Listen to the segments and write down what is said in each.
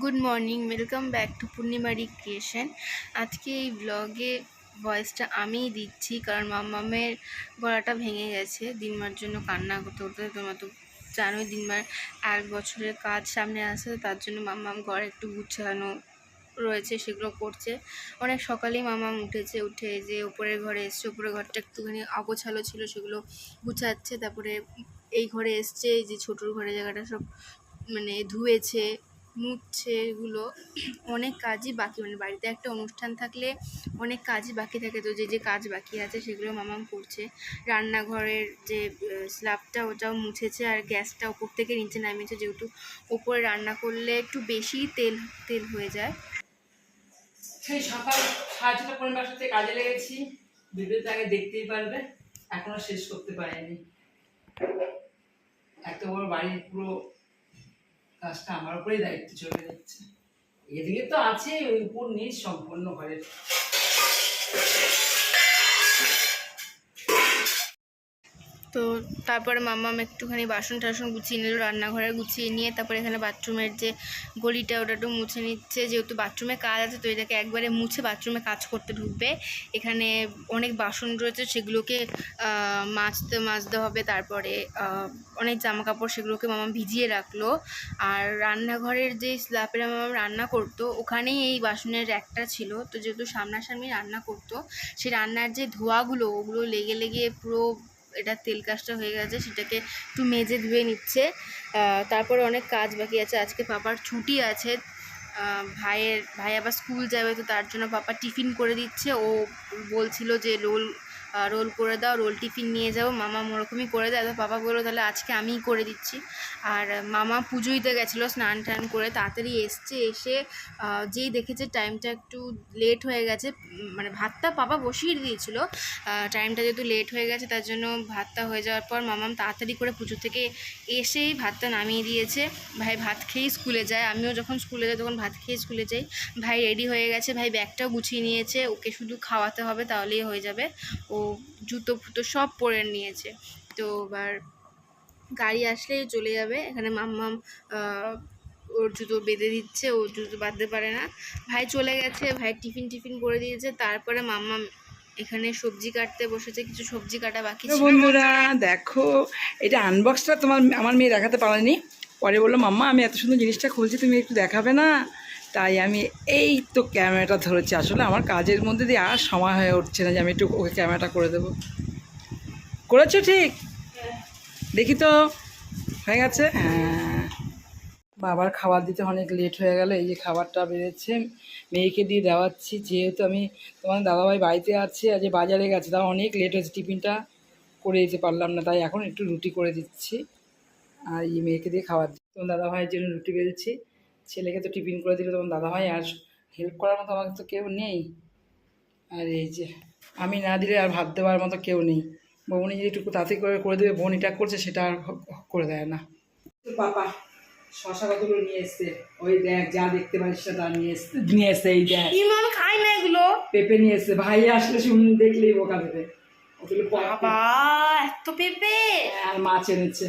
Good morning welcome back to পূর্ণিমারি creation আজকে এই ব্লগে ভয়েসটা আমিই দিচ্ছি, কারণ মাম্মামের গলাটা ভেঙে গেছে। দিনমার জন্য কান্না করতে করতে তোমার তো জানোই, দিনমার এক বছরের কাজ সামনে আসে, তার জন্য মাম্মাম ঘর একটু গুছানো রয়েছে, সেগুলো করছে। অনেক সকালেই মামাম উঠেছে, উঠে যে উপরের ঘরে এসছে উপরের ঘরটা একটুখানি অগোছালো ছিল, সেগুলো গুছাচ্ছে। তারপরে এই ঘরে এসছে, এই যে ছোটোর ঘরে জায়গাটা সব মানে ধুয়েছে মুছছে এগুলো, অনেক কাজই বাকি মানে বাড়িতে একটা অনুষ্ঠান থাকলে অনেক কাজই বাকি থাকে। তো যে যে কাজ বাকি আছে সেগুলো মামাম করছে। রান্নাঘরের যে স্ল্যাবটা ওটাও মুছেছে আর গ্যাসটা ওপর থেকে নিচে নামিয়েছে যেহেতু ওপরে রান্না করলে একটু বেশি তেল তেল হয়ে যায়। সেই সকাল সাড়ে ছটা পনেরো সাথে কাজে লেগেছি। ভিডিওতে আগে দেখতেই পারবে, এখনও শেষ করতে পারিনি। এত বড় বাড়ির পুরো কাজটা আমার উপরেই দায়িত্ব চলে যাচ্ছে। এদিকে তো আছে ওই উপর নিচ সম্পন্ন ঘরের তো তারপরে মাম্মাম একটুখানি বাসন টাসন গুছিয়ে নিল, রান্নাঘরে গুছিয়ে নিয়ে তারপরে এখানে বাথরুমের যে গলিটা ওটা একটু মুছে নিচ্ছে। যেহেতু বাথরুমে কাজ আছে, তো এটাকে একবারে মুছে বাথরুমে কাজ করতে ঢুকবে। এখানে অনেক বাসন রয়েছে, সেগুলোকে মাজতে মাজতে হবে। তারপরে অনেক জামা কাপড় সেগুলোকে মামা ভিজিয়ে রাখল। আর রান্নাঘরের যে স্ল্যাপের মামা রান্না করতো, ওখানেই এই বাসনের একটা ছিল। তো যেহেতু সামনাসামনি রান্না করতো সেই রান্নার যে ধোয়াগুলো, ওগুলো লেগে লেগে পুরো এটা তেল কাজটা হয়ে গেছে, সেটাকে একটু মেজে ধুয়ে নিচ্ছে। তারপর অনেক কাজ বাকি আছে। আজকে পাপার ছুটি আছে। ভাইয়ের, ভাই আবার স্কুল যাবে, তো তার জন্য পাপা টিফিন করে দিচ্ছে। ও বলছিল যে রোল রোল করে দাও রোল টিফিন নিয়ে যাব মামা ওরকমই করে দেয়। তো পাপা বলল, তাহলে আজকে আমিই করে দিচ্ছি। আর মামা পুজো দিতে গেছিল স্নান টান করে, তাড়াতাড়ি এসছে, এসে যেই দেখেছে টাইমটা একটু লেট হয়ে গেছে মানে ভাতটা পাপা বসিয়ে দিয়েছিল। টাইমটা যেহেতু লেট হয়ে গেছে, তার জন্য ভাতটা হয়ে যাওয়ার পর মামাম তাড়াতাড়ি করে পুজো থেকে এসেই ভাতটা নামিয়ে দিয়েছে। ভাই ভাত খেয়েই স্কুলে যায়। আমিও যখন স্কুলে যাই, তখন ভাত খেয়ে স্কুলে যাই। ভাই রেডি হয়ে গেছে। ভাই ব্যাগটাও গুছিয়ে নিয়েছে। ওকে শুধু খাওয়াতে হবে, তাহলেই হয়ে যাবে। ও জুতো ফুতো সব পরে নিয়েছে। তো এবার গাড়ি আসলেই চলে যাবে। এখানে মাম্মাম ওর জুতো বেঁধে দিচ্ছে ও জুতো বাঁধতে পারে না। ভাই চলে গেছে ভাই টিফিন টিফিন করে দিয়েছে। তারপরে মাম্মাম এখানে সবজি কাটতে বসেছে কিছু সবজি কাটা বাকি ছিল। বন্ধুরা দেখো এটা আনবক্সটা তোমার আমার মেয়ে দেখাতে পারেনি। পরে বলল মাম্মা আমি এত সুন্দর জিনিসটা খুলছি তুমি একটু দেখাবে না? তাই আমি এই তো ক্যামেরাটা ধরেছি। আসলে আমার কাজের মধ্যে দিয়ে আর সময় হয়ে উঠছে না যে আমি একটু ওকে ক্যামেরাটা করে দেবো। করেছ ঠিক? দেখি তো। হয়ে গেছে? হ্যাঁ। বাবার খাবার দিতে অনেক লেট হয়ে গেল, এই যে খাবারটা বেড়েছে। মেয়েকে দিয়ে দেওয়াচ্ছি, যেহেতু আমি তোমার দাদাভাই বাড়িতে আছে আজ বাজারে গেছে, তাও অনেক লেট হয়েছে, টিফিনটা করে দিতে পারলাম না, তাই এখন একটু রুটি করে দিচ্ছি। আর এই মেয়েকে দিয়ে খাবার দিচ্ছি। তোমার দাদাভাইয়ের জন্য রুটি বেলছি ছেলেকে তো টিফিন করে দিলে তোমার দাদাভাই আর হেল্প করার মতো আমাকে তো কেউ নেই। আর এই যে আমি না দিলে আর ভাত দেওয়ার মতো কেউ নেই। বৌনি যদি একটু তাড়াতাড়ি করে করে দেবে বোন এটা করছে সেটা আর করে দেয় না। বাবা শশা কতগুলো নিয়ে এসছে? ওই দেখ যা দেখতে পারিস তা নিয়ে এসছে নিয়ে এসছে এই দেখ। খাই না এগুলো? পেঁপে নিয়ে এসছে। ভাই আসলে শুন দেখলেই বোকা দেবে ওগুলো বাবা এত পেঁপে! আর মাছ এনেছে।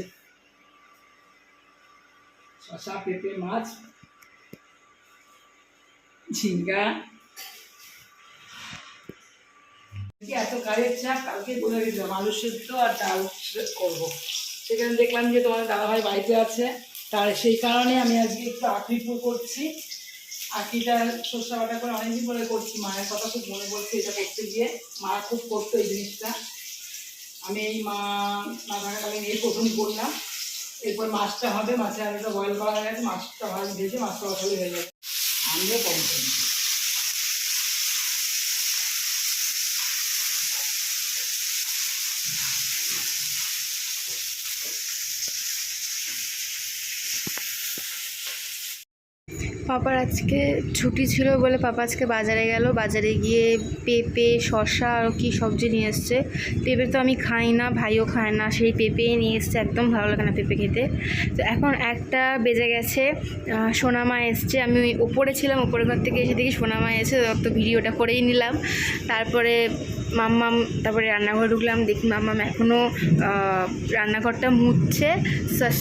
শশা পেঁপে মাছ। ঝিঙ্গা। এত কাজের চাপ, কালকে বলে আলু সেদ্ধ আর ডাল করব। সেখানে দেখলাম যে তোমার দাদাভাই বাড়িতে আছে। তার সেই কারণে আমি আজকে একটু করছি। করে অনেকদিন করছি। মায়ের কথা খুব মনে পড়ছে এটা করতে গিয়ে। মা খুব করতো এই জিনিসটা। আমি এই মা না থাকাকালীন এই প্রথম করলাম। এরপর মাছটা হবে, মাছের আলুটা বয়েল করা হয়ে গেছে, মাছটা ভাজ ভেজে মাছটা বসালে হয়ে যাবে আমিও কম পাপার আজকে ছুটি ছিল বলে পাপা আজকে বাজারে গেল। বাজারে গিয়ে পেঁপে, শসা আর কি সবজি নিয়ে এসছে। পেঁপে তো আমি খাই না, ভাইও খায় না। সেই পেঁপে নিয়ে এসছে। একদম ভালো লাগে না পেঁপে খেতে। তো এখন একটা বেজে গেছে। সোনামা এসছে। আমি ওপরে ছিলাম ওপরের ঘর থেকে এসে দেখি সোনামা এসে তো ভিডিওটা করেই নিলাম। তারপরে মাম্মাম, তারপরে রান্নাঘরে ঢুকলাম, দেখি মাম্মাম এখনও রান্নাঘরটা মুছছে।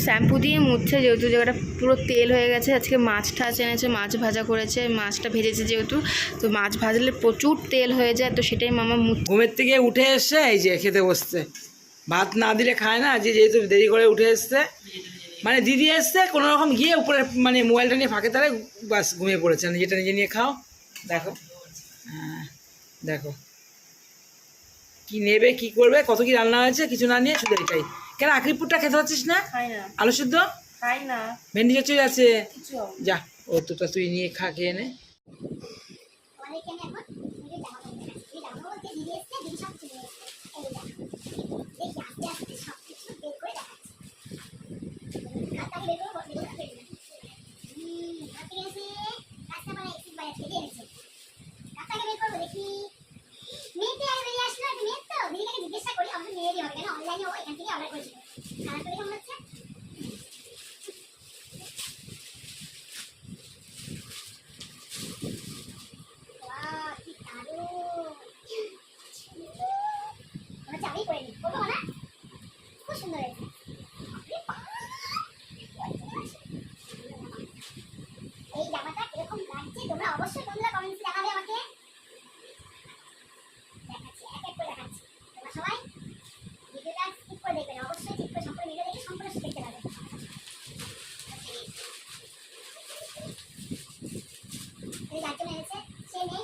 শ্যাম্পু দিয়ে মুছছে যেহেতু, জায়গাটা পুরো তেল হয়ে গেছে। আজকে মাছ টাছ এনেছে, মাছ ভাজা করেছে, মাছটা ভেজেছে যেহেতু। তো মাছ ভাজলে প্রচুর তেল হয়ে যায়, তো সেটাই মামা ঘুমের থেকে উঠে এসছে, এই যে খেতে বসছে। ভাত না দিলে খায় না যে যেহেতু দেরি করে উঠে এসছে। মানে দিদি এসছে, কোনো রকম গিয়ে উপরে মানে মোবাইলটা নিয়ে ফাঁকে তারে বাস ঘুমিয়ে পড়েছে। যেটা নিজে নিয়ে খাও, দেখো। হ্যাঁ দেখো। কি নেবে কি করবে কত কি রান্না হয়েছে কিছু না নিয়ে শুধু এটাই। কেন আকরিপুরটা খেতে পাচ্ছিস না? আলু সিদ্ধ? খাই না। ভেন্ডি চচ্চড়ি আছে? যা ও তোটা তুই নিয়ে খা খেয়ে নে। অনেকে আমি এখন নিজের জামা কাপড় দেখাচ্ছি এই জামা বলতে দিদি এসছে দিদি সব চলে এসছে এই দেখো দেখি আস্তে আস্তে সব কিছু বের করে দেখাচ্ছি খাতাকে বের করে বের করে ফেলে হুম হাতে গেছে রাস্তা মানে এক্সিট বাইরে থেকে এনেছে খাতাকে বের করব দেখি মেয়েতে আর বেরিয়ে আসলো একটা মেয়ের তো দিদিকে জিজ্ঞাসা করি আমাদের মেয়েরই হবে কেন অনলাইনে ও এখান থেকে অর্ডার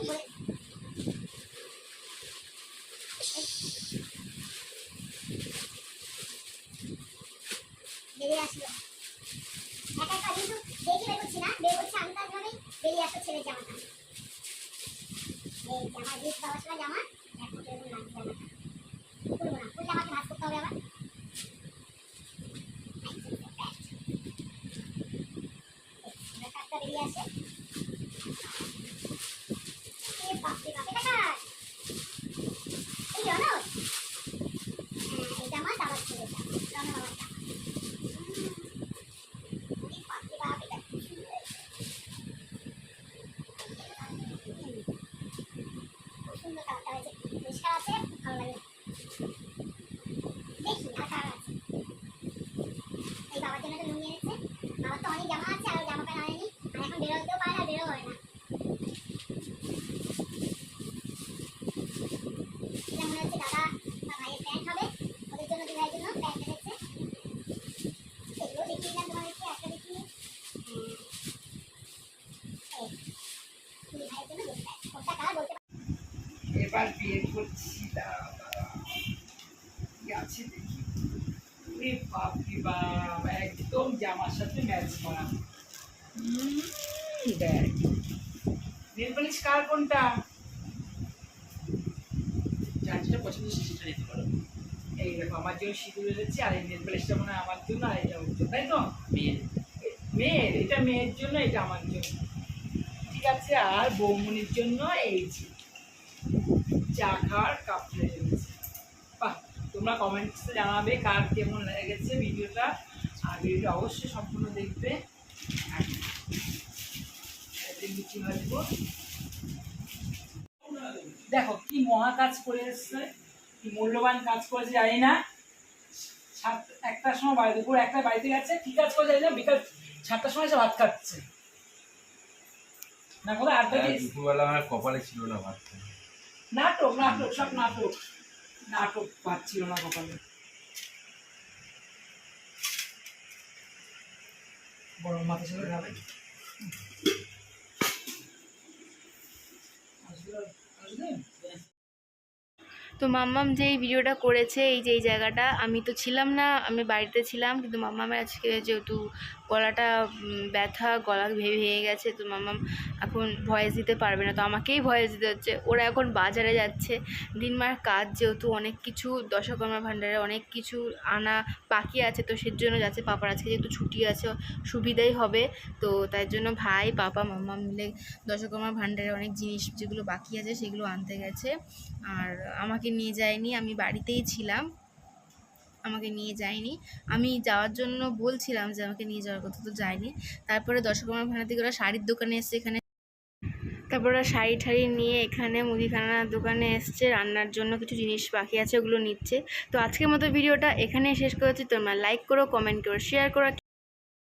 Wait. এবার বিয়ে করছি আছে দেখি? ওরে বাপ রে বাপ একদম জামার সাথে ম্যাচ করা। দেখ। নেল পালিশ কার কোনটা? যার যেটা পছন্দ সেটা নিতে পারো। এই দেখো আমার জন্য সিঁদুর এনেছি আর এই নেল পালিশটা মনে আমার জন্য আর এটা জন্য তাই তো? মেয়ের। মেয়ের এটা মেয়ের জন্য এটা আমার জন্য। ঠিক আছে, আর বৌমনির জন্য এই যে চা খাওয়ার কাপ তোমরা কমেন্টসে জানাবে কার কেমন লেগেছে ভিডিওটা, আর ভিডিওটা অবশ্যই সম্পূর্ণ দেখবে। লুচি ভাজবো দেখো, কি মহা কাজ করে এসছে, কি মূল্যবান কাজ করেছে, জানি না। সাত, একটার সময় বাড়ি দুপুর একটা বাড়িতে গেছে, কি কাজ করে জানি না, বিকাল সাতটার সময় এসে ভাত খাচ্ছে না কোথায় আড্ডা আর দিয়েছে দুপুরবেলা আমার কপালে ছিল না নাটক নাটক সব নাটক। নাটক পাচ্ছিল না কপালে। গরম মাথা ছিল খাবে আসলে তো মাম্মাম যে এই ভিডিওটা করেছে, এই যে, এই জায়গাটা, আমি তো ছিলাম না, আমি বাড়িতে ছিলাম, কিন্তু মাম্মামের আজকে যেহেতু গলাটা ব্যথা, গলা ভেঙে ভেঙে গেছে, তো মাম্মাম এখন ভয়েস দিতে পারবে না, তো আমাকেই ভয়েস দিতে হচ্ছে। ওরা এখন বাজারে যাচ্ছে, দিনমার কাজ যেহেতু অনেক কিছু, দশকর্মা ভাণ্ডারে অনেক কিছু আনা বাকি আছে, তো সের জন্য যাচ্ছে, পাপার আজকে যেহেতু ছুটি আছে, সুবিধাই হবে, তো তাই জন্য ভাই, পাপা মাম্মা মিলে দশকর্মা ভাণ্ডারে অনেক জিনিস যেগুলো বাকি আছে, সেগুলো আনতে গেছে। আর আমাকে নিয়ে যায়নি, আমি বাড়িতেই ছিলাম। আমাকে নিয়ে যায়নি। আমি যাওয়ার জন্য বলছিলাম যে আমাকে নিয়ে যাওয়ার কথা, তো যায়নি। তারপরে দশকর্মা ভাণ্ডার থেকে ওরা শাড়ির দোকানে এসে এখানে তারপর ওরা শাড়ি ঠাড়ি নিয়ে এখানে মুদিখানার দোকানে এসছে, রান্নার জন্য কিছু জিনিস বাকি আছে, ওগুলো নিচ্ছে। তো আজকের মতো ভিডিওটা এখানেই শেষ করেছি। তোমরা লাইক করো কমেন্ট করো শেয়ার করো